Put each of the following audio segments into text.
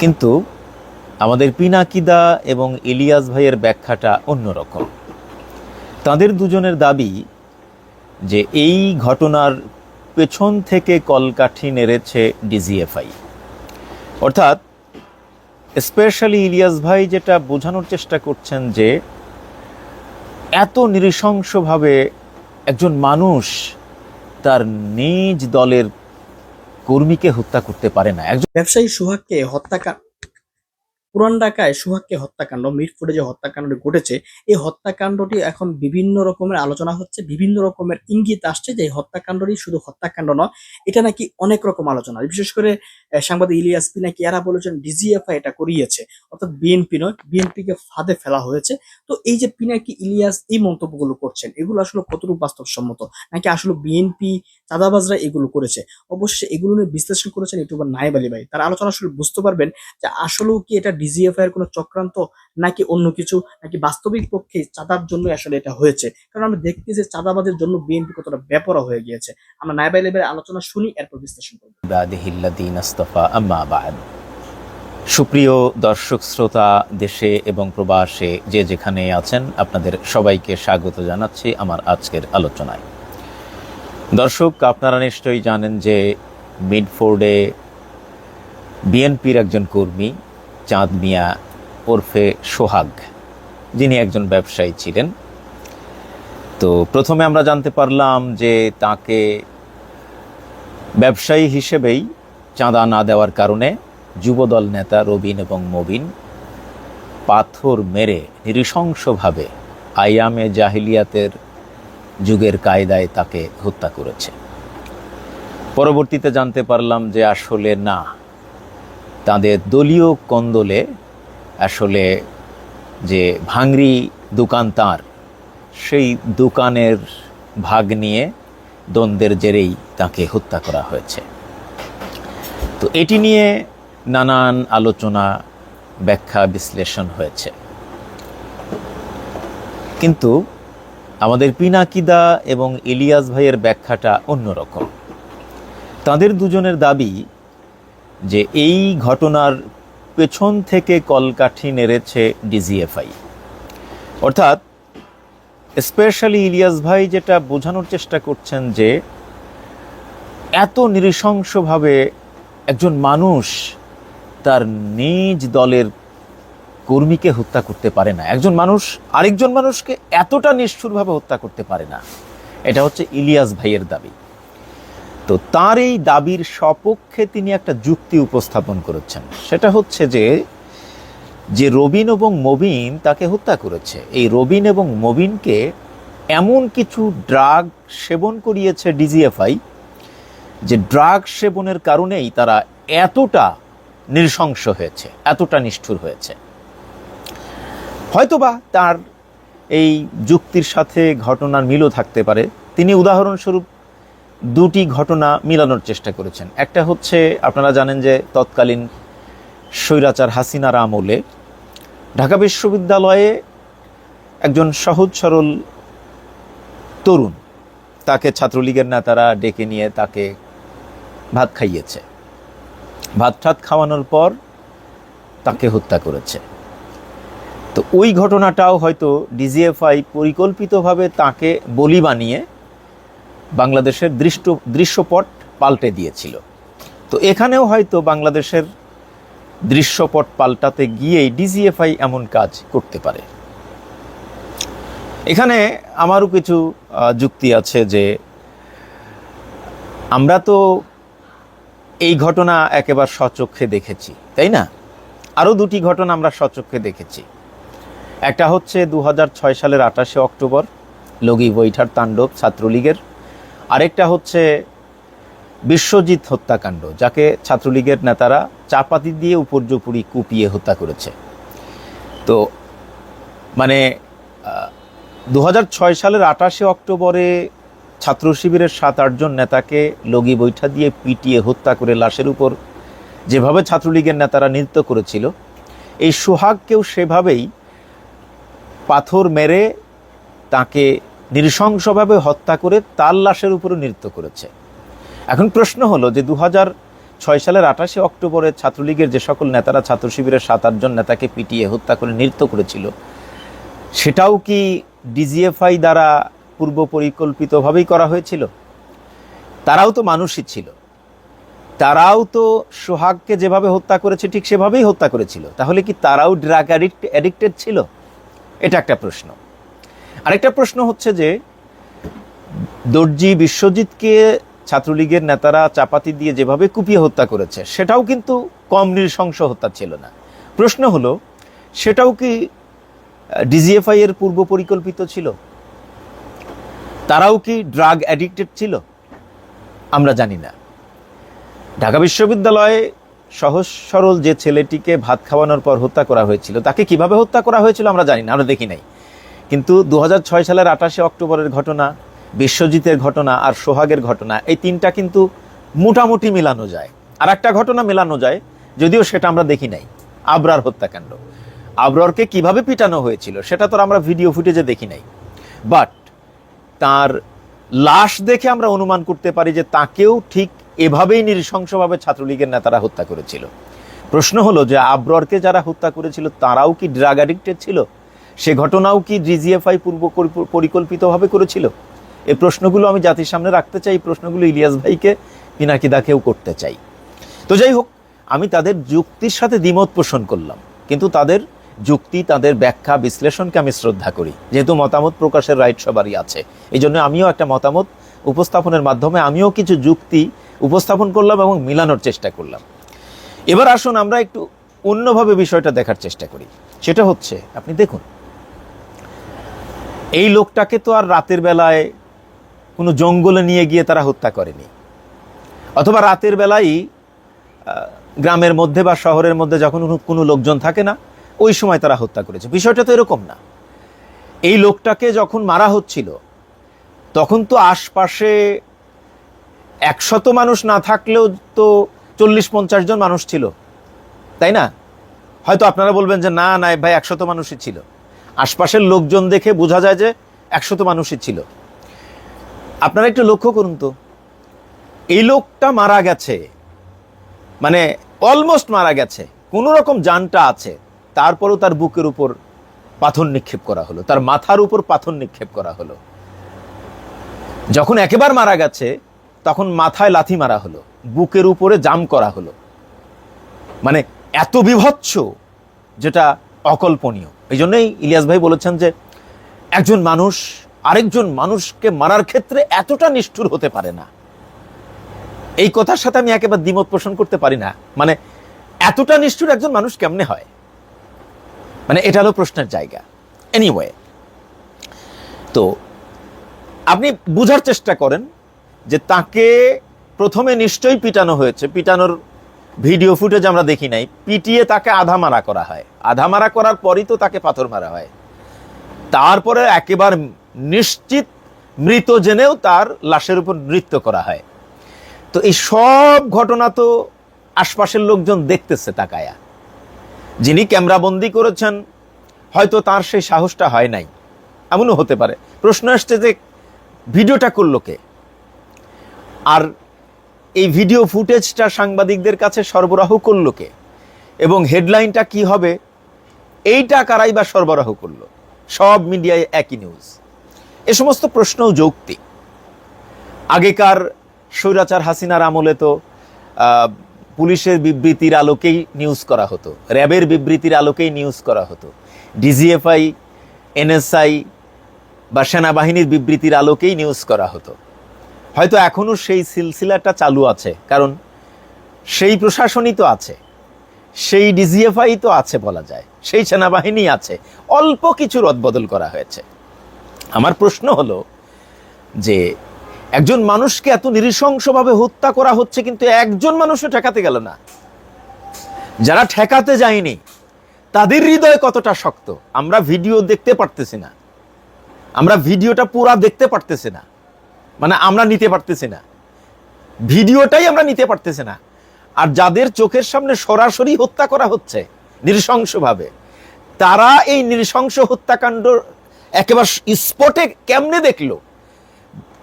কিন্তু আমাদের পিনাকিদা এবং ইলিয়াস ভাইয়ের ব্যাখ্যাটা অন্যরকম। তাদের দুজনের দাবি যে এই ঘটনার পেছন থেকে কলকাঠি নেড়েছে ডিজিএফআই। অর্থাৎ, স্পেশালি ইলিয়াস ভাই যেটা বোঝানোর চেষ্টা করছেন যে এত নৃশংসভাবে একজন মানুষ তার নিজ দলের কর্মীকে হত্যা করতে পারে না। একজন ব্যবসায়ী সুহাগকে হত্যাকাণ্ড পুরান ঢাকায় সুহাগকে হত্যাকাণ্ড মিরপুরে যে হত্যাকাণ্ডটি ঘটেছে, এই হত্যাকাণ্ডটি এখন বিভিন্ন রকমের আলোচনা হচ্ছে, বিভিন্ন রকমের ইঙ্গিত আসছে যে হত্যাকাণ্ডটি শুধু হত্যাকাণ্ড নয়, এটা নাকি অনেক রকম আলোচনা। বিশেষ করে সাংবাদিক ইলিয়াস পিনাকি এরা বলেছেন ডিজিএফআই এটা করিয়েছে, অর্থাৎ বিএনপি নয়, বিএনপিকে ফাঁদে ফেলা হয়েছে। তো এই যে পিনাকি ইলিয়াস এই মন্তব্যগুলো করছেন, এগুলো আসলে কতটুকু বাস্তবসম্মত? নাকি আসলে বিএনপি চাঁদাবাজরা এগুলো করেছে? অবশ্যই এগুলো নিয়ে বিশ্লেষণ করেছেন ইউটিউবার নাইব আলী ভাই। তার আলোচনা শুনে বুঝতে পারবেন যে আসলেও কি এটা ডিজিএফআই এর কোনো চক্রান্ত নাকি অন্য কিছু নাকি বাস্তবিক পক্ষে চাঁদার জন্য আসলে এটা হয়েছে? কারণ আমরা দেখতে যে চাঁদাবাদের জন্য বিএনপি কতটা ব্যাপরা হয়ে গিয়েছে। আমরা নাইব আলী আলোচনা শুনি, এরপর বিশ্লেষণ করব। সুপ্রিয় দর্শক, শ্রোতা, দেশে এবং প্রবাসে যে যেখানে আছেন, আপনাদের সবাইকে স্বাগত জানাচ্ছি আমার আজকের আলোচনায়। দর্শক, আপনারা নিশ্চয়ই জানেন যে মিডফোর্ডে বিএনপির একজন কর্মী চাঁদ মিয়া ওরফে সোহাগ, যিনি একজন ব্যবসায়ী ছিলেন। তো প্রথমে আমরা জানতে পারলাম যে তাকে ব্যবসায়ী হিসেবেই চাঁদা না দেওয়ার কারণে যুবদল নেতা রবিন এবং মবিন পাথর মেরে নৃশংসভাবে আইয়ামে জাহিলিয়াতের যুগের কায়দায় তাকে হত্যা করেছে। পরবর্তীতে জানতে পারলাম যে আসলে না তাদের দলীয় কন্দলে আসলে যে ভাঙরি দোকান তাঁর, সেই দোকানের ভাগ নিয়ে দ্বন্দ্বের জেরেই তাকে হত্যা করা হয়েছে। তো এটি নিয়ে নানান আলোচনা, ব্যাখ্যা, বিশ্লেষণ হয়েছে। কিন্তু আমাদের পিনাকিদা এবং ইলিয়াস ভাইয়ের ব্যাখ্যাটা অন্যরকম। তাদের দুজনের দাবি যে এই ঘটনার পেছন থেকে কলকাঠি নেড়েছে ডিজিএফআই। অর্থাৎ, স্পেশালি ইলিয়াস ভাই যেটা বোঝানোর চেষ্টা করছেন যে, এত নৃশংসভাবে একজন মানুষ তার নিজ দলের কর্মীকে হত্যা করতে পারে না। একজন মানুষ, আরেকজন মানুষকে এতটা নিষ্ঠুরভাবে হত্যা করতে পারে না। এটা হচ্ছে ইলিয়াস ভাইয়ের দাবি। তো তার এই দাবির সপক্ষে তিনি একটা যুক্তি উপস্থাপন করেছেন। সেটা হচ্ছে যে যে রবিন এবং মবিন তাকে হত্যা করেছে। এই রবিন এবং মবিনকে এমন কিছু ড্রাগ সেবন করিয়েছে ডিজিএফআই, যে ড্রাগ সেবনের কারণেই তারা এতটা নৃশংস হয়েছে, এতটা নিষ্ঠুর হয়েছে। হয়তোবা তার এই যুক্তির সাথে ঘটনার মিলও থাকতে পারে। তিনি উদাহরণস্বরূপ দুটি ঘটনা মিলানোর চেষ্টা করেছেন। একটা হচ্ছে, আপনারা জানেন যে তৎকালীন স্বৈরাচার হাসিনার আমলে ঢাকা বিশ্ববিদ্যালয়ে একজন সহজ সরল তরুণ, তাকে ছাত্রলীগের নেতারা ডেকে নিয়ে তাকে ভাত খাইয়েছে। ভাত ঠাত খাওয়ানোর পর তাকে হত্যা করেছে। তো ওই ঘটনাটাও হয়তো ডিজিএফআই পরিকল্পিতভাবে তাকে বলি বানিয়ে বাংলাদেশের দৃষ্ট, দৃশ্যপট পাল্টে দিয়েছিল। তো এখানেও হয়তো বাংলাদেশের দৃশ্যপট পাল্টাতে গিয়েই ডিজিএফআই এমন কাজ করতে পারে। এখানে আমারও কিছু যুক্তি আছে যে আমরা তো এই ঘটনা একেবারে সচক্ষে দেখেছি, তাই না? আরও দুটি ঘটনা আমরা সচক্ষে দেখেছি। একটা হচ্ছে দু হাজার ছয় সালের আঠাশে অক্টোবর, লগি বৈঠার তাণ্ডব ছাত্রলীগের। আরেকটা হচ্ছে বিশ্বজিৎ হত্যাকাণ্ড, যাকে ছাত্রলীগের নেতারা চাপাতি দিয়ে উপর্যুপুরি কুপিয়ে হত্যা করেছে। তো মানে দু হাজার ছয় সালের আঠাশে অক্টোবরে ছাত্র শিবিরের সাত আটজন নেতাকে লগি বৈঠা দিয়ে পিটিয়ে হত্যা করে লাশের উপর যেভাবে ছাত্রলীগের নেতারা নৃত্য করেছিল, এই সোহাগকেও সেভাবেই পাথর মেরে তাকে নৃশংসভাবে হত্যা করে তার লাশের উপরে নৃত্য করেছে। এখন প্রশ্ন হলো যে দু ছয় সালের আঠাশে অক্টোবরে ছাত্রলীগের যে সকল নেতারা ছাত্র শিবিরের সাত আটজন নেতাকে পিটিয়ে হত্যা করে নৃত্য করেছিল, সেটাও কি ডিজিএফআই দ্বারা পূর্ব পরিকল্পিতভাবেই করা হয়েছিল? তারাও তো মানুষই ছিল। তারাও তো সোহাগকে যেভাবে হত্যা করেছে, ঠিক সেভাবেই হত্যা করেছিল। তাহলে কি তারাও ড্রাগ অ্যাডিক্ট অ্যাডিক্টেড ছিল? এটা একটা প্রশ্ন। আরেকটা প্রশ্ন হচ্ছে যে, দর্জি বিশ্বজিৎকে ছাত্রলীগের নেতারা চাপাতি দিয়ে যেভাবে কুপিয়ে হত্যা করেছে, সেটাও কিন্তু কম নৃশংস হত্যা ছিল না। প্রশ্ন হলো, সেটাও কি ডিজিএফআই এর পূর্ব পরিকল্পিত ছিল? তারাও কি ড্রাগ অ্যাডিক্টেড ছিল? আমরা জানি না। ঢাকা বিশ্ববিদ্যালয়ে সহজ সরল যে ছেলেটিকে ভাত খাওয়ানোর পর হত্যা করা হয়েছিল, তাকে কীভাবে হত্যা করা হয়েছিল আমরা জানি না, আমরা দেখি নাই। কিন্তু দু হাজার ছয় সালের আঠাশে অক্টোবরের ঘটনা, বিশ্বজিতের ঘটনা আর সোহাগের ঘটনা, এই তিনটা কিন্তু মোটামুটি মেলানো যায়। আর একটা ঘটনা মেলানো যায়, যদিও সেটা আমরা দেখি নাই। আবরার হত্যাকাণ্ড। আবরারকে কীভাবে পিটানো হয়েছিল, সেটা তো আমরা ভিডিও ফুটেজে দেখি নাই। বাট তার লাশ দেখে আমরা অনুমান করতে পারি যে তাকেও ঠিক এভাবেই নৃশংসভাবে ছাত্রলীগের নেতারা হত্যা করেছিল। প্রশ্ন হলো যে আবররকে যারা হত্যা করেছিল, তারাও কি ড্রাগ অ্যাডিক্টেড ছিল? সে ঘটনাও কি ডিজিএফআই পূর্ব পরিকল্পিতভাবে করেছিল? এই প্রশ্নগুলো আমি জাতির সামনে রাখতে চাই প্রশ্নগুলো ইলিয়াস ভাইকে, পিনাকিদাকেও করতে চাই। তো যাই হোক, আমি তাদের যুক্তির সাথে দ্বিমত পোষণ করলাম, কিন্তু তাদের যুক্তি, তাদের ব্যাখ্যা, বিশ্লেষণকে আমি শ্রদ্ধা করি। যেহেতু মতামত প্রকাশের রাইট সবারই আছে, এই জন্য আমিও একটা মতামত উপস্থাপনের মাধ্যমে আমিও কিছু যুক্তি উপস্থাপন করলাম এবং মিলানোর চেষ্টা করলাম। এবার আসুন আমরা একটু অন্যভাবে বিষয়টা দেখার চেষ্টা করি। সেটা হচ্ছে, আপনি দেখুন এই লোকটাকে তো আর রাতের বেলায় কোনো জঙ্গলে নিয়ে গিয়ে তারা হত্যা করেনি। অথবা রাতের বেলায় গ্রামের মধ্যে বা শহরের মধ্যে যখন কোনো- লোকজন থাকে না, ওই সময় তারা হত্যা করেছে। বিষয়টা তো এরকম না। এই লোকটাকে যখন মারা হচ্ছিল, তখন তো আশপাশে একশত মানুষ না থাকলেও তো চল্লিশ পঞ্চাশ জন মানুষ ছিল। তাই না? হয়তো আপনারা বলবেন যে, না না, ভাই, একশত মানুষই ছিল। আশপাশের লোকজন দেখে বোঝা যায় যে একশত মানুষই ছিল। আপনারা একটু লক্ষ্য করুন তো। এই লোকটা মারা গেছে। মানে অলমোস্ট মারা গেছে। কোনো রকম জানটা আছে। তারপরও তার বুকের উপর পাথর নিক্ষেপ করা হলো। তার মাথার উপর পাথর নিক্ষেপ করা হলো। যখন একেবার মারা গেছে, তখন মাথায় লাথি মারা হলো। বুকের উপরে জাম করা হলো। মানে এত বিভৎস, যেটা অকল্পনীয়। এই জন্যই ইলিয়াস ভাই বলেছেন যে, একজন মানুষ, আরেকজন মানুষকে মারার ক্ষেত্রে এতটা নিষ্ঠুর হতে পারে না। এই কথার সাথে আমি একেবারে দ্বিমত পোষণ করতে পারি না। মানে এতটা নিষ্ঠুর একজন মানুষ কেমনে হয়? মানে এটা হলো প্রশ্নের জায়গা। এনিওয়ে তো আপনি বুঝার চেষ্টা করেন যে তাকে প্রথমে নিশ্চয়ই পিটানো হয়েছে। পিটানোর ভিডিও ফুটেজ আমরা দেখি নাই, পিটিয়ে তাকে আধা মারা করা হয়। আধা মারা করার পরই তো তাকে পাথর মারা হয়। তারপরে একেবারে নিশ্চিত মৃত জেনেও তার লাশের উপর নৃত্য করা হয়। তো এই সব ঘটনা তো আশপাশের লোকজন দেখতেছে, তাকায়া। যিনি ক্যামেরাবন্দি করেছেন, হয়তো তার সেই সাহসটা হয় নাই। এমনও হতে পারে। প্রশ্ন আসছে যে, ভিডিওটা করল কে? আর এই ভিডিও ফুটেজটা সাংবাদিকদের কাছে সরবরাহ করল কে? এবং হেডলাইনটা কি হবে? এইটা কারাই বা সরবরাহ করল? সব মিডিয়ায় একই নিউজ। এ সমস্ত প্রশ্নও যৌক্তিক। আগেকার স্বৈরাচার হাসিনার আমলে তো পুলিশের বিবৃতির আলোকেই নিউজ করা হতো। র্যাবের বিবৃতির আলোকেই নিউজ করা হতো। ডিজিএফআই, এনএসআই বা সেনাবাহিনীর বিবৃতির আলোকেই নিউজ করা হতো। হয়তো এখনও সেই সিলসিলাটা চালু আছে, কারণ সেই প্রশাসনই তো আছে, সেই ডিজিএফআই তো আছে বলা যায়, সেই সেনাবাহিনী আছে, অল্প কিছু রদবদল করা হয়েছে। আমার প্রশ্ন হলো যে একজন মানুষকে এত নৃশংসভাবে হত্যা করা হচ্ছে, কিন্তু একজন মানুষও ঠেকাতে গেল না। যারা ঠেকাতে যায়নি, তাদের হৃদয় কতটা শক্ত? আমরা ভিডিও দেখতে পারতেছি না। আমরা ভিডিওটা পুরা দেখতে পারতেছি না। মানে আমরা নিতে পারতেছি না। ভিডিওটাই আমরা নিতে পারতেছি না। আর যাদের চোখের সামনে সরাসরি হত্যা করা হচ্ছে, নৃশংসভাবে, তারা এই নৃশংস হত্যাকাণ্ড একেবারে স্পটে কেমনে দেখল?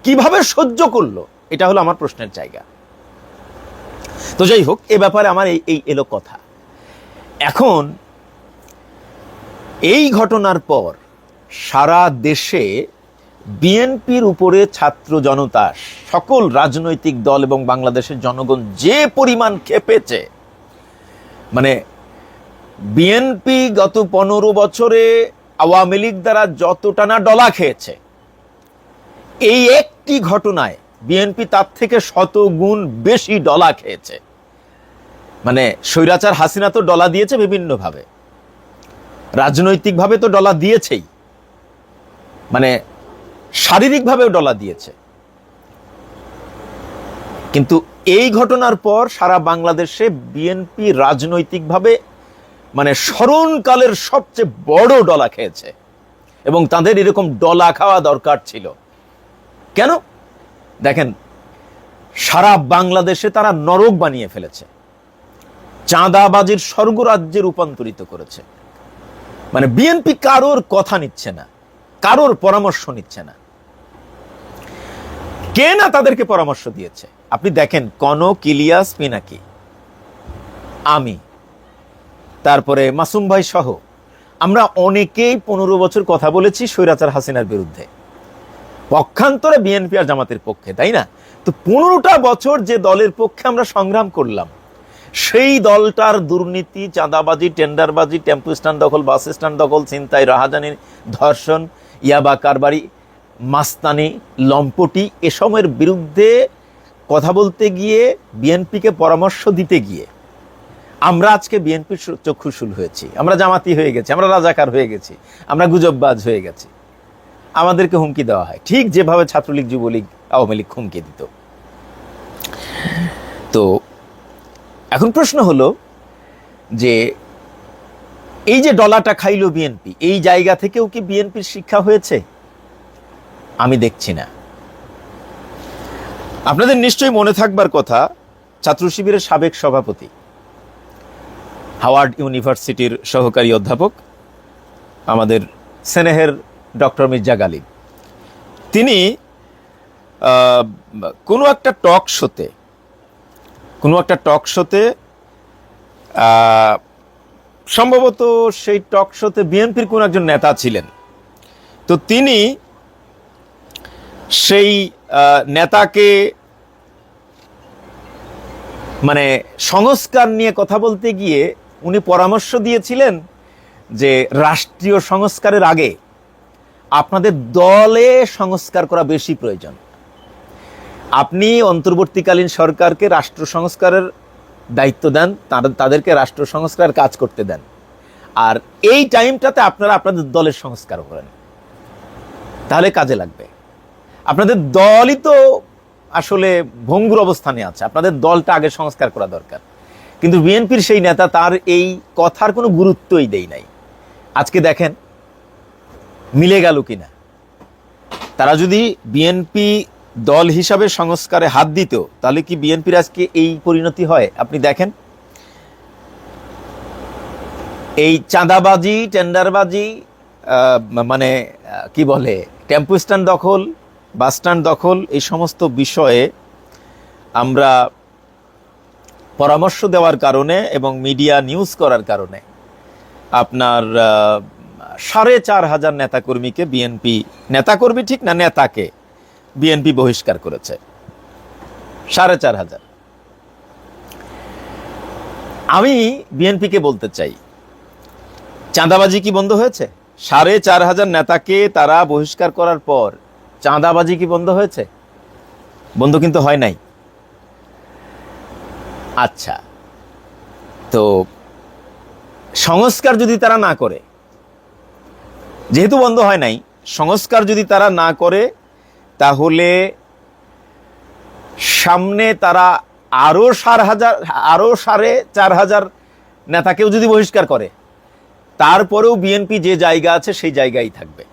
কীভাবে সহ্য করল? এটা হলো আমার প্রশ্নের জায়গা। তো যাই হোক, এ ব্যাপারে আমার এই এই এলো কথা। এখন, এই ঘটনার পর সারা দেশে বিএনপির উপরে ছাত্র জনতা, সকল রাজনৈতিক দল এবং বাংলাদেশের জনগণ যে পরিমাণ খেপেছে মানে বিএনপি গত পনেরো বছরে আওয়ামী লীগ দ্বারা যতটা না ডলা খেয়েছে, এই একটি ঘটনায় বিএনপি তার থেকে শত গুণ বেশি ডলা খেয়েছে। মানে স্বৈরাচার হাসিনা তো ডলা দিয়েছে বিভিন্নভাবে, রাজনৈতিকভাবে তো ডলা দিয়েছেই। মানে শারীরিকভাবেও ডলা দিয়েছে। কিন্তু এই ঘটনার পর সারা বাংলাদেশে বিএনপি রাজনৈতিকভাবে মানে স্মরণকালের সবচেয়ে বড় ডলা খেয়েছে এবং তাদের এরকম ডলা খাওয়া দরকার ছিল। কেন? দেখেন, সারা বাংলাদেশে তারা নরক বানিয়ে ফেলেছে। চাঁদাবাজির স্বর্গরাজ্যে রূপান্তরিত করেছে। মানে বিএনপি কারোর কথা নিচ্ছে না, কারোর পরামর্শ নিচ্ছে না। কে না তাদেরকে পরামর্শ দিয়েছে? আপনি দেখেন, কনক, ইলিয়াস, পিনাকি। আমি, তারপরে মাসুম ভাই সহ। আমরা অনেকেই পনেরো বছর কথা বলেছি স্বৈরাচার হাসিনার বিরুদ্ধে। পক্ষান্তরে বিএনপি আর জামাতের পক্ষে, তাই না? তো পনেরোটা বছর যে দলের পক্ষে আমরা সংগ্রাম করলাম, সেই দলটার দুর্নীতি, চাঁদাবাজি, টেন্ডারবাজি, টেম্পু স্ট্যান্ড দখল, বাস স্ট্যান্ড দখল, ছিনতাই রাহাজানি ধর্ষণ, ইয়াবা কারবারি মাস্তানি, লম্পটি এসবের বিরুদ্ধে কথা বলতে গিয়ে বিএনপিকে পরামর্শ দিতে গিয়ে। আমরা আজকে বিএনপির চক্ষুশুল হয়েছি। আমরা জামাতি হয়ে গেছি, আমরা রাজাকার হয়ে গেছি, আমরা গুজববাজ হয়ে গেছি। আমাদেরকে হুমকি দেওয়া হয়। ঠিক যেভাবে ছাত্রলীগ, যুবলীগ আওয়ামী লীগ হুমকি দিত। তো এখন প্রশ্ন হলো যে এই যে ডলাটা খাইলো বিএনপি, এই জায়গা থেকেও কি বিএনপির শিক্ষা হয়েছে? আমি দেখছি না। আপনাদের নিশ্চয়ই মনে থাকবার কথা, ছাত্র শিবিরের সাবেক সভাপতি, হাওয়ার্ড ইউনিভার্সিটির সহকারী অধ্যাপক, আমাদের স্নেহের ডক্টর মির্জা গালিব। তিনি কোনো একটা টক শোতে, কোনো একটা টক শোতে সম্ভবত সেই টক শোতে বিএনপির কোনো একজন নেতা ছিলেন। তো তিনি সেই নেতাকে মানে সংস্কার নিয়ে কথা বলতে গিয়ে উনি পরামর্শ দিয়েছিলেন যে রাষ্ট্রীয় সংস্কারের আগে আপনাদের দলে সংস্কার করা বেশি প্রয়োজন। আপনি অন্তর্বর্তীকালীন সরকারকে রাষ্ট্র সংস্কারের দায়িত্ব দেন তাদের- তাদেরকে রাষ্ট্র সংস্কার কাজ করতে দেন। আর এই টাইমটাতে আপনারা আপনাদের দলের সংস্কার করেন। তাহলে কাজে লাগবে। আপনাদের দলই তো আসলে ভঙ্গুর অবস্থানে আছে। আপনাদের দলটা আগে সংস্কার করা দরকার। কিন্তু বিএনপির সেই নেতা তার এই কথার কোনো গুরুত্বই দেই নাই। আজকে দেখেন, মিলে গেল কিনা? তারা যদি বিএনপি দল হিসাবে সংস্কারে হাত দিত, তাহলে কি বিএনপির আজকে এই পরিণতি হয়? আপনি দেখেন। এই চাঁদাবাজি, টেন্ডারবাজি মানে কি বলে, টেম্পু স্ট্যান্ড দখল বাস স্ট্যান্ড দখল, এই সমস্ত বিষয়ে আমরা পরামর্শ দেওয়ার কারণে এবং মিডিয়া নিউজ করার কারণে আপনার সাড়ে চার হাজার নেতাকর্মীকে বিএনপি, নেতাকর্মী ঠিক না নেতাকে বিএনপি বহিষ্কার করেছে। সাড়ে চার হাজার। আমি বিএনপিকে বলতে চাই, চাঁদাবাজি কি বন্ধ হয়েছে? সাড়ে চার হাজার নেতাকে তারা বহিষ্কার করার পর চাঁদাবাজি কি বন্ধ হয়েছে? বন্ধ কিন্তু হয় নাই। আচ্ছা তো সংস্কার যদি তারা না করে, যেহেতু বন্ধ হয় নাই, সংস্কার যদি তারা না করে, তাহলে সামনে তারা আরও সার হাজার, আরও সাড়ে চার হাজার নেতাকেও যদি বহিষ্কার করে, তারপরেও বিএনপি যে জায়গা আছে সেই জায়গায় থাকবে।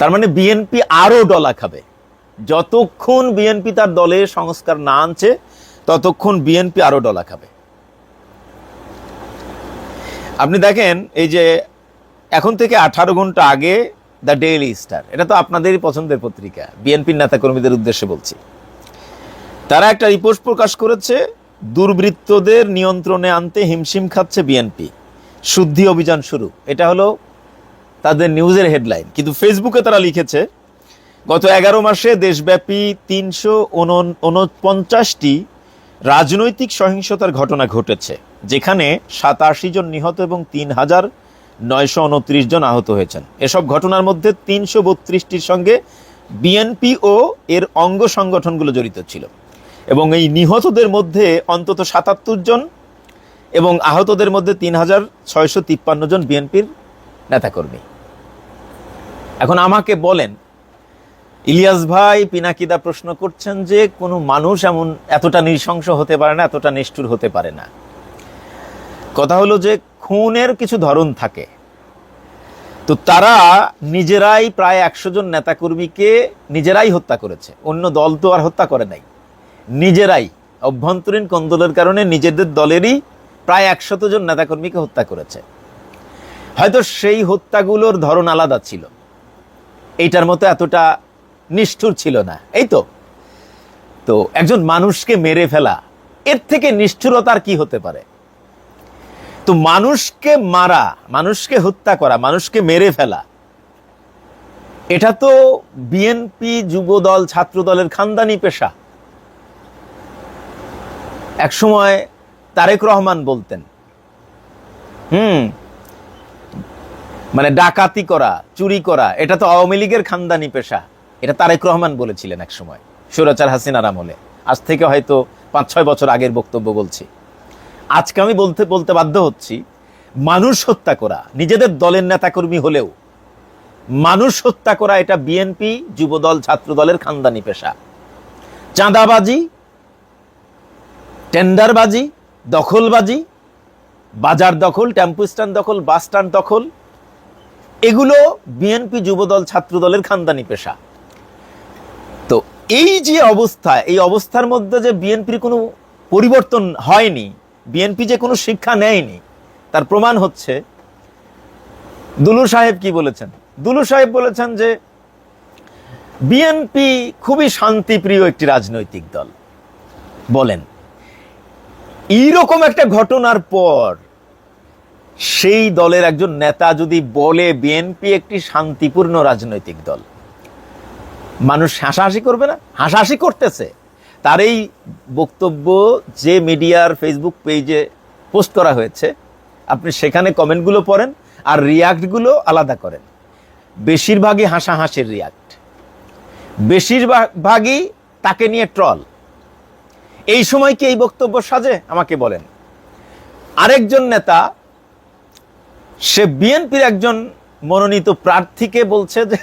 তার মানে বিএনপি আরও ডলা খাবে। যতক্ষণ বিএনপি তার দলে সংস্কার না আনছে, ততক্ষণ বিএনপি আরও ডলা খাবে। আপনি দেখেন, এই যে এখন থেকে আঠারো ঘণ্টা আগে দ্য ডেইলি স্টার, এটা তো আপনাদেরই পছন্দের পত্রিকা বিএনপির নেতাকর্মীদের উদ্দেশ্যে বলছি। তারা একটা রিপোর্ট প্রকাশ করেছে, দুর্বৃত্তদের নিয়ন্ত্রণে আনতে হিমশিম খাচ্ছে বিএনপি শুদ্ধি অভিযান শুরু। এটা হলো তাদের নিউজের হেডলাইন। কিন্তু ফেসবুকে তারা লিখেছে, গত এগারো মাসে দেশব্যাপী তিনশো উনপঞ্চাশটি রাজনৈতিক সহিংসতার ঘটনা ঘটেছে, যেখানে সাতাশি জন নিহত এবং তিন হাজার নয়শো উনত্রিশ জন আহত হয়েছেন। এসব ঘটনার মধ্যে তিনশো বত্রিশটির সঙ্গে বিএনপি ও এর অঙ্গ সংগঠনগুলো জড়িত ছিল। এবং এই নিহতদের মধ্যে অন্তত সাতাত্তর জন এবং আহতদের মধ্যে তিন হাজার ছয়শো তিপ্পান্ন জন বিএনপির নেতাকর্মী। এখন আমাকে বলেন, ইলিয়াস ভাই, পিনাকিদা প্রশ্ন করছেন যে কোনো মানুষ এমন এতটা নৃশংস হতে পারে না, এতটা নিষ্ঠুর হতে পারে না। কথা হলো যে খুনের কিছু ধরন থাকে। তো তারা নিজেরাই প্রায় একশো জন নেতাকর্মীকে নিজেরাই হত্যা করেছে। অন্য দল তো আর হত্যা করে নাই। নিজেরাই, অভ্যন্তরীণ কন্দলের কারণে নিজেদের দলেরই প্রায় একশত জন নেতাকর্মীকে হত্যা করেছে। হয়তো সেই হত্যাগুলোর ধরন আলাদা ছিল। এইটার মতো এতটা নিষ্ঠুর ছিল না। এই তো। তো একজন মানুষকে মেরে ফেলা, এর থেকে নিষ্ঠুরতার কি হতে পারে? তো মানুষকে মারা, মানুষকে হত্যা করা, মানুষকে মেরে ফেলা, এটা তো বিএনপি যুবদল ছাত্র দলের খানদানি পেশা। একসময় তারেক রহমান বলতেন, হুম মানে ডাকাতি করা, চুরি করা, এটা তো আওয়ামী লীগের খানদানি পেশা। এটা তারেক রহমান বলেছিলেন এক সময়, সুরাচার হাসিনার আমলে। আজ থেকে হয়তো পাঁচ ছয় বছর আগের বক্তব্য বলছি। আজকে আমি বলতে বলতে বাধ্য হচ্ছি, মানুষ হত্যা করা, নিজেদের দলের নেতাকর্মী হলেও, মানুষ হত্যা করা এটা বিএনপি, যুবদল ছাত্র দলের খানদানি পেশা। চাঁদাবাজি, টেন্ডারবাজি, দখলবাজি, বাজার দখল টেম্পু স্ট্যান্ড দখল, বাস স্ট্যান্ড দখল এগুলো বিএনপি যুবদল ছাত্র দলের খানদানি পেশা। তো এই যে অবস্থা, এই অবস্থার মধ্যে যে বিএনপির কোনো পরিবর্তন হয়নি, বিএনপি যে কোনো শিক্ষা নেয়নি, তার প্রমাণ হচ্ছে দুলু সাহেব কি বলেছেন? দুলু সাহেব বলেছেন যে বিএনপি খুবই শান্তিপ্রিয় একটি রাজনৈতিক দল। বলেন, এইরকম একটা ঘটনার পর সেই দলের একজন নেতা যদি বলে, বিএনপি একটি শান্তিপূর্ণ রাজনৈতিক দল। মানুষ হাসাহাসি করবে না? হাসাহাসি করতেছে। তার এই বক্তব্য যে মিডিয়ার ফেসবুক পেজে পোস্ট করা হয়েছে, আপনি সেখানে কমেন্টগুলো পড়েন আর রিয়াক্টগুলো আলাদা করেন। বেশিরভাগই হাসাহাসির রিয়াক্ট। বেশিরভাগই তাকে নিয়ে ট্রল। এই সময় কি এই বক্তব্য সাজে? আমাকে বলেন। আরেকজন নেতা সে বিএনপির একজন মনোনীত প্রার্থীকে বলছে যে,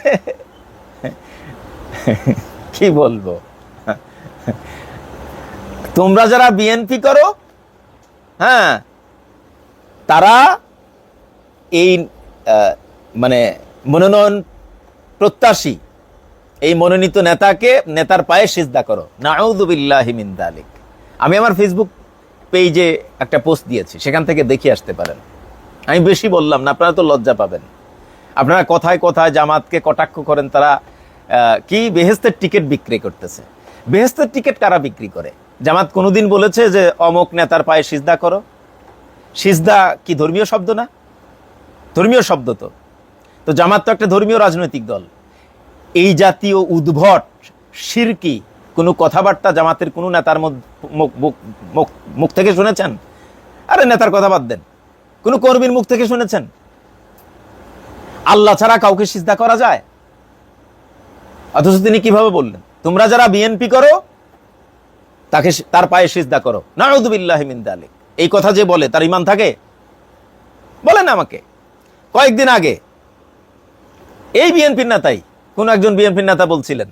কি বলব? তোমরা যারা বিএনপি করো হ্যাঁ তারা এই মানে মনোনয়ন প্রত্যাশী, এই মনোনীত নেতাকে, নেতার পায়ে সিজদা করো। নাউদুবিল্লাহি মিন দালিক। আমি আমার ফেসবুক পেজে একটা পোস্ট দিয়েছি, সেখান থেকে দেখে আসতে পারেন। আমি বেশি বললাম না, আপনারা তো লজ্জা পাবেন। আপনারা কথায় কথায় জামাতকে কটাক্ষ করেন, তারা কি বেহেস্তের টিকিট বিক্রি করতেছে? বেহেস্তের টিকিট কারা বিক্রি করে? জামাত কোনোদিন বলেছে যে, অমুক নেতার পায়ে সিজদা করো? সিজদা কি ধর্মীয় শব্দ না? ধর্মীয় শব্দ তো। তো জামাত তো একটা ধর্মীয় রাজনৈতিক দল। এই জাতীয় উদ্ভট শিরকি কোনো কথাবার্তা জামাতের কোনো নেতার মুখ থেকে শুনেছেন? আরে, নেতার কথা বাদ দেন। কোনো কর্মীর মুখ থেকে শুনেছেন? আল্লাহ ছাড়া কাউকে সিজদা করা যায়? অথচ তিনি কীভাবে বললেন? তোমরা যারা বিএনপি করো, তাকে তার পায়ে সিজদা করো। দালিক। এই কথা যে বলে, তার ইমান থাকে? বলেন আমাকে। কয়েকদিন আগে, এই বিএনপির নেতাই, কোন একজন বিএনপির নেতা বলছিলেন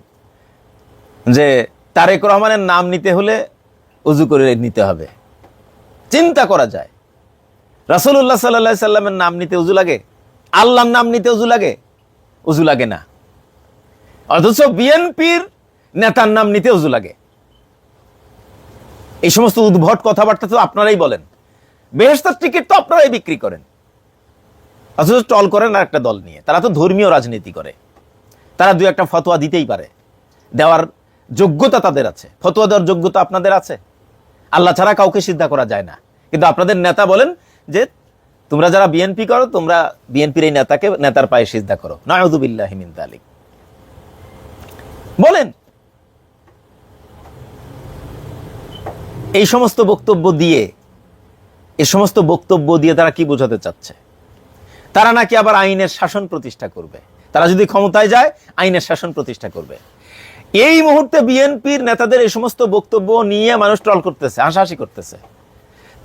যে, তারেক রহমানের নাম নিতে হলে উজু করে নিতে হবে। চিন্তা করা যায়। রাসূলুল্লাহ সাল্লাহ সাল্লামের নাম নিতে উজু লাগে? আল্লাহর নাম নিতে উজু লাগে? উজু লাগে না। অথচ বিএনপির নেতার নাম নিতে উজু লাগে। এই সমস্ত উদ্ভট কথাবার্তা তো আপনারাই বলেন। বেহেস্তার টিকিট তো আপনারাই বিক্রি করেন। অথচ টল করেন আর একটা দল নিয়ে। তারা তো ধর্মীয় রাজনীতি করে। তারা দু একটা ফতোয়া দিতেই পারে। দেওয়ার যোগ্যতা তাদের আছে। ফতোয়া দেওয়ার যোগ্যতা আপনাদের আছে। আল্লাহ ছাড়া কাউকে সিদ্ধা করা যায় না। কিন্তু আপনাদের নেতা বলেন যে তোমরা যারা বিএনপি করো, তোমরা বিএনপির এই নেতাকে, নেতার পায়ে সিদ্ধা করো। নায়ুদুবিল্লাহ মিন তালিক বলেন, এই সমস্ত বক্তব্য দিয়ে এই সমস্ত বক্তব্য দিয়ে তারা কি বোঝাতে চাচ্ছে? তারা নাকি আবার আইনের শাসন প্রতিষ্ঠা করবে? তারা যদি ক্ষমতায় যায়, আইনের শাসন প্রতিষ্ঠা করবে। এই মুহূর্তে বিএনপির নেতাদের এই সমস্ত বক্তব্য নিয়ে মানুষ ট্রল করতেছে, হাসাহাসি করতেছে।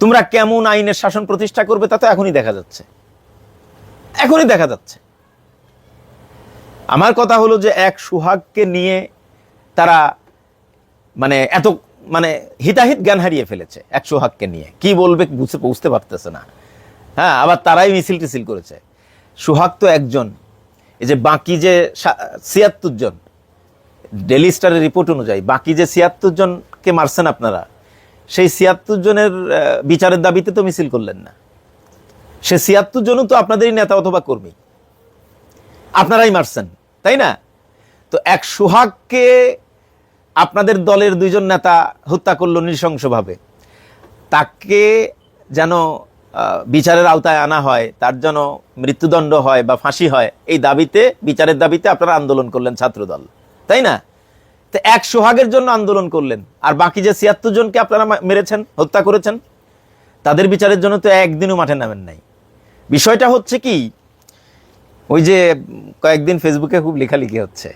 তোমরা কেমন আইনের শাসন প্রতিষ্ঠা করবে তা তো এখনই দেখা যাচ্ছে। এখনই দেখা যাচ্ছে। আমার কথা হলো যে এক সুহাগকে নিয়ে তারা মানে এত মানে হিতাহিত জ্ঞান হারিয়ে ফেলেছে এক সুহাগকে নিয়ে। কি বলবে বুঝতে বুঝতে পারতেছে না। হ্যাঁ আবার তারাই মিছিল টিছিল করেছে। সুহাগ তো একজন। এই যে বাকি যে ছিয়াত্তর জন ডেলি স্টারের রিপোর্ট অনুযায়ী বাকি যে ছিয়াত্তর জনকে মারছেন আপনারা সেই ছিয়াত্তর জনের বিচারের দাবিতে তো মিছিল করলেন না। সে ছিয়াত্তর জনও তো আপনাদেরই নেতা অথবা কর্মী। আপনারাই মারছেন, তাই না? তো এক সুহাগকে আপনাদের দলের দুইজন নেতা হত্যা করল নৃশংসভাবে। তাকে যেন বিচারের আওতায় আনা হয়, তার যেন মৃত্যুদণ্ড হয় বা ফাঁসি হয়, এই দাবিতে, বিচারের দাবিতে আপনারা আন্দোলন করলেন ছাত্রদল। তাই না? তো এক সোহাগের জন্য আন্দোলন করলেন। আর বাকি যে ছিয়াত্তর জনকে আপনারা মেরেছেন, হত্যা করেছেন, তাদের বিচারের জন্য তো একদিনও মাঠে নামেন নাই। বিষয়টা হচ্ছে কি, ওই যে কয়েকদিন ফেসবুকে খুব লেখালেখি হচ্ছে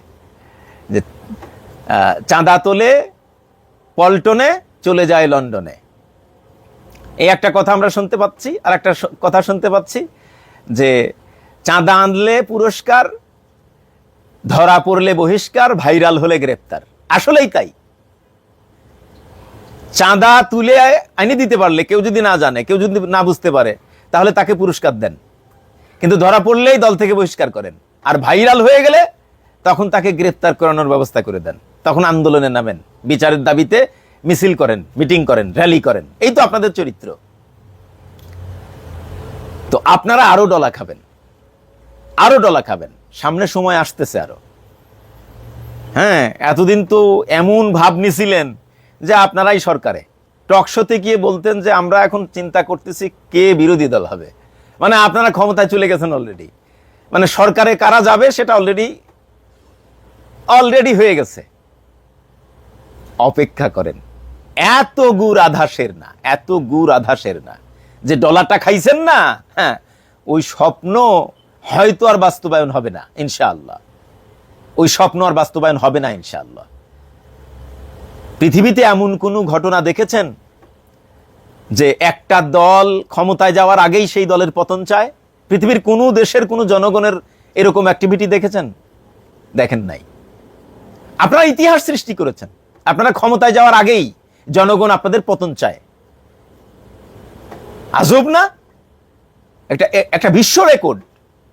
যে চাঁদা তোলে পল্টনে চলে যায় লন্ডনে। এই একটা কথা আমরা শুনতে পাচ্ছি আর একটা কথা শুনতে পাচ্ছি যে, চাঁদা আনলে পুরস্কার ধরা পড়লে বহিষ্কার, ভাইরাল হলে গ্রেপ্তার। আসলেই তাই। চাঁদা তুলে আইনে দিতে পারলে, কেউ যদি না জানে, কেউ যদি না বুঝতে পারে, তাহলে তাকে পুরস্কার দেন। কিন্তু ধরা পড়লেই দল থেকে বহিষ্কার করেন। আর ভাইরাল হয়ে গেলে তখন তাকে গ্রেপ্তার করানোর ব্যবস্থা করে দেন। তখন আন্দোলনে নামেন। বিচারের দাবিতে মিছিল করেন, মিটিং করেন, র্যালি করেন। এই তো আপনাদের চরিত্র। তো আপনারা আরও ডলা খাবেন। আরও ডলা খাবেন। সামনে সময় আসতেছে আরও। হ্যাঁ এতদিন তো এমন ভাব নিছিলেন যে আপনারাই সরকারে। টকশোতে গিয়ে বলতেন যে আমরা এখন চিন্তা করতেছি কে বিরোধী দল হবে। মানে আপনারা ক্ষমতায় চলে গেছেন অলরেডি মানে সরকারে কারা যাবে সেটা অলরেডি অলরেডি হয়ে গেছে। অপেক্ষা করেন, এত গুড় আধাসের না, এত গুড় আধাসের না। যে ডলারটা খাইছেন না হ্যাঁ ওই স্বপ্ন হয়তো আর বাস্তবায়ন হবে না, ইনশাআল্লাহ। ওই স্বপ্ন আর বাস্তবায়ন হবে না, ইনশাআল্লাহ। পৃথিবীতে এমন কোনো ঘটনা দেখেছেন যে একটা দল ক্ষমতায় যাওয়ার আগেই সেই দলের পতন চায়? পৃথিবীর কোনো দেশের কোনো জনগণের এরকম অ্যাক্টিভিটি দেখেছেন? দেখেন নাই। আপনারা ইতিহাস সৃষ্টি করেছেন। আপনারা ক্ষমতায় যাওয়ার আগেই জনগণ আপনাদের পতন চায়। আজব না? একটা একটা বিশ্ব রেকর্ড।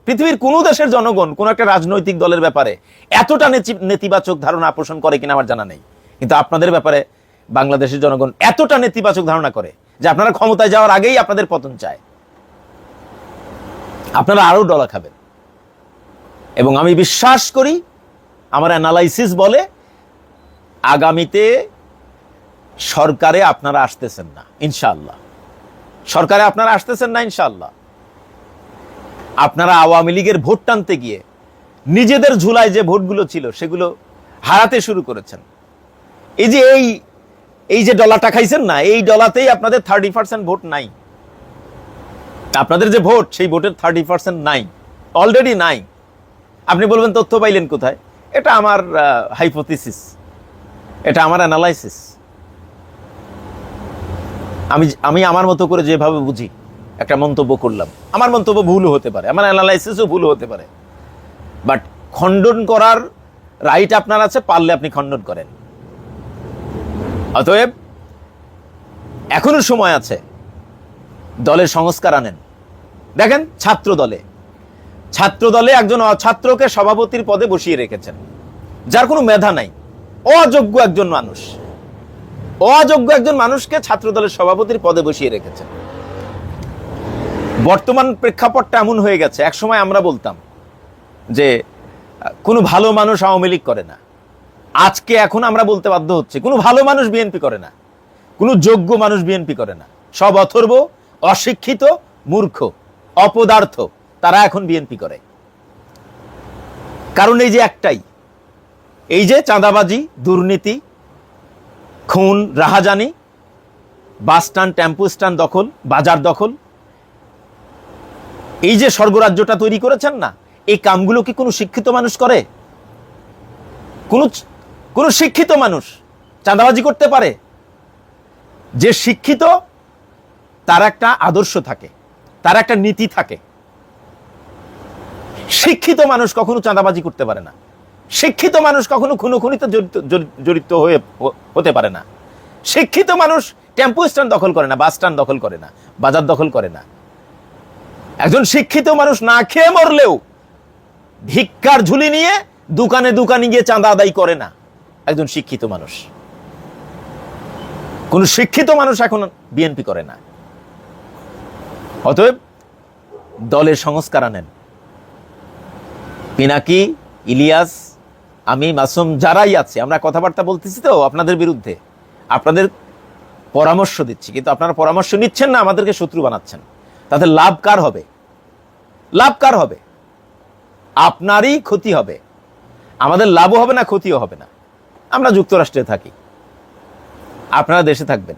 পৃথিবীর কোন দেশের জনগণ, কোন একটা রাজনৈতিক দলের ব্যাপারে এতটা নেতিবাচক ধারণা পোষণ করে কিনা আমার জানা নেই। কিন্তু আপনাদের ব্যাপারে বাংলাদেশের জনগণ এতটা নেতিবাচক ধারণা করে যে আপনারা ক্ষমতায় যাওয়ার আগেই আপনাদের পতন চায়। আপনারা আরও ডলা খাবেন। এবং আমি বিশ্বাস করি, আমার অ্যানালাইসিস বলে আগামীতে সরকারে আপনারা আসতেছেন না, ইনশাআল্লাহ। সরকারে আপনারা আসতেছেন না, ইনশাআল্লাহ। আপনারা আওয়ামী লীগের ভোট টানতে গিয়ে নিজেদের ঝুলায় যে ভোটগুলো ছিল, সেগুলো হারাতে শুরু করেছেন। এই যে এই এই যে ডলারটা খাইছেন না, এই ডলাতেই আপনাদের থার্টি পার্সেন্ট ভোট নাই। আপনাদের যে ভোট, সেই ভোটের থার্টি পার্সেন্ট নাই অলরেডি নাই। আপনি বলবেন, তথ্য পাইলেন কোথায়? এটা আমার হাইপোথিসিস এটা আমার অ্যানালাইসিস আমি আমি আমার মতো করে যেভাবে বুঝি। একটা মন্তব্য করলাম। আমার মন্তব্য ভুল হতে পারে, আমার অ্যানালাইসিসও ভুল হতে পারে। বাট খণ্ডন করার রাইট আপনার আছে, পারলে আপনি খণ্ডন করেন। অতএব, এখনও সময় আছে, দলের সংস্কার আনেন। দেখেন, ছাত্র দলে। ছাত্র দলে একজন ছাত্রকে সভাপতির পদে বসিয়ে রেখেছেন। যার কোনো মেধা নাই। অযোগ্য একজন মানুষ। অযোগ্য একজন মানুষকে ছাত্র দলের সভাপতির পদে বসিয়ে রেখেছেন। বর্তমান প্রেক্ষাপটটা এমন হয়ে গেছে, একসময় আমরা বলতাম যে, কোনো ভালো মানুষ আওয়ামী লীগ করে না। আজকে এখন আমরা বলতে বাধ্য হচ্ছে, কোনো ভালো মানুষ বিএনপি করে না, কোনো যোগ্য মানুষ বিএনপি করে না। সব অথর্ব, অশিক্ষিত, মূর্খ, অপদার্থ, তারা এখন বিএনপি করে। কারণ এই যে একটাই, এই যে চাঁদাবাজি, দুর্নীতি, খুন, রাহাজানি, বাস স্ট্যান্ড, টেম্পো স্ট্যান্ড দখল, বাজার দখল এই যে স্বর্গরাজ্যটা তৈরি করেছেন না, এই কামগুলো কি কোনো শিক্ষিত মানুষ করে? কোন কোন শিক্ষিত মানুষ চাঁদাবাজি করতে পারে? যে শিক্ষিত, তার একটা আদর্শ থাকে, তার একটা নীতি থাকে। শিক্ষিত মানুষ কখনো চাঁদাবাজি করতে পারে না। শিক্ষিত মানুষ কখনো খুনো খুনিতে জড়িত জড়িত হয়ে হতে পারে না। শিক্ষিত মানুষ টেম্পো স্ট্যান্ড দখল করে না, বাস স্ট্যান্ড দখল করে না, বাজার দখল করে না। একজন শিক্ষিত মানুষ না খেয়ে মরলেও ভিক্ষার ঝুলি নিয়ে দোকানে দোকানে গিয়ে চাঁদা আদায় করে না। একজন শিক্ষিত মানুষ। কোন শিক্ষিত মানুষ এখন বিএনপি করে না। অতএব দলের সংস্কার আনেন। পিনাকি, ইলিয়াস, আমি, মাসুম যারাই আছে, আমরা কথাবার্তা বলতেছি তো আপনাদের বিরুদ্ধে। আপনাদের পরামর্শ দিচ্ছি, কিন্তু আপনারা পরামর্শ নিচ্ছেন না, আমাদেরকে শত্রু বানাচ্ছেন। তাতে লাভ কার হবে? লাভ কার হবে? আপনারই ক্ষতি হবে। আমাদের লাভও হবে না, ক্ষতিও হবে না। আমরা যুক্তরাষ্ট্রে থাকি। আপনারা দেশে থাকবেন।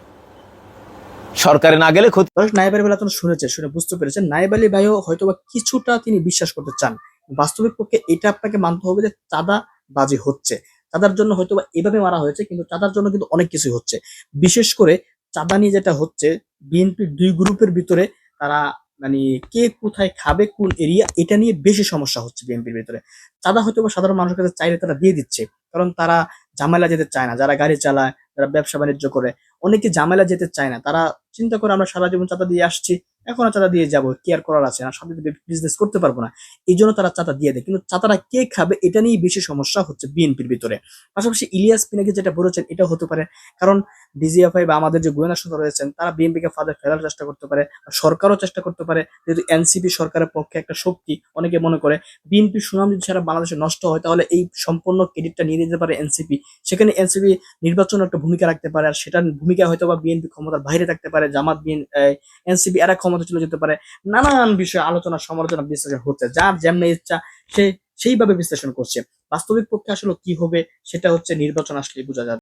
সরকারে না গেলে ক্ষতি নাইব আলী আপনারা শুনেছেন, শুনে বুঝতে পেরেছেন। নাইব আলী ভাইও হয়তো বা কিছুটা তিনি বিশ্বাস করতে চান। বাস্তবিক পক্ষে এটা আপনাকে মানতে হবে যে চাঁদা বাজি হচ্ছে। চাঁদার জন্য হয়তো বা এভাবে মারা হয়েছে, কিন্তু চাঁদার জন্য কিন্তু অনেক কিছুই হচ্ছে। বিশেষ করে চাঁদা নিয়ে যেটা হচ্ছে বিএনপির দুই গ্রুপের ভিতরে তারা মানে কে কোথায় খাবে, কোন এরিয়া এটা নিয়ে বেশি সমস্যা হচ্ছে বিএনপির ভিতরে। তারা হয়তো সাধারণ মানুষের কাছে চাইলে তারা দিয়ে দিচ্ছে, কারণ তারা জামেলা যেতে চায় না। যারা গাড়ি চালায়, যারা ব্যবসা বাণিজ্য করে, অনেকে জামেলা যেতে চায় না। তারা চিন্তা করে আমরা সারা জীবন চাঁদা দিয়ে আসছি, এখন চাঁদা দিয়ে যাব কি আর করার আছে না সাথে বিজনেস করতে পারব না। এই জন্য তারা চাঁদা দিয়ে দেয়। কিন্তু চাঁদাটা কে খাবে, এটা নিয়ে বেশি সমস্যা হচ্ছে বিএনপির ভিতরে। পাশাপাশি ইলিয়াস পিনাকি যেটা বলেছেন এটা হতে পারে। কারণ ডিজিএফআই বা আমাদের যে গোয়েন্দা সংস্থা রয়েছেন, তারা বিএনপিকে ফাঁদে ফেলার চেষ্টা করতে পারে সরকারও চেষ্টা করতে পারে। যেহেতু এনসিপি সরকারের পক্ষে একটা শক্তি, অনেকে মনে করে বিএনপি সুনাম যদি সারা বাংলাদেশে নষ্ট হয়, তাহলে এই সম্পূর্ণ ক্রেডিটটা নিয়ে নিতে পারে এনসিপি সেখানে এনসিপি নির্বাচন একটা ভূমিকা রাখতে পারে, আর সেটার ভূমিকা হয়তো বা বিএনপি ক্ষমতার বাইরে থাকতে পারে। জামাত বিন এনসিপি, এরা ক্ষমতা চলে যেতে পারে। নানান বিষয়ে আলোচনা, সমালোচনা বিশ্লেষণ হচ্ছে যার যেমনি ইচ্ছা, সে সেইভাবে বিশ্লেষণ করছে। বাস্তবিক পক্ষে আসলে কি হবে, সেটা হচ্ছে নির্বাচন আসলে বোঝা যাবে।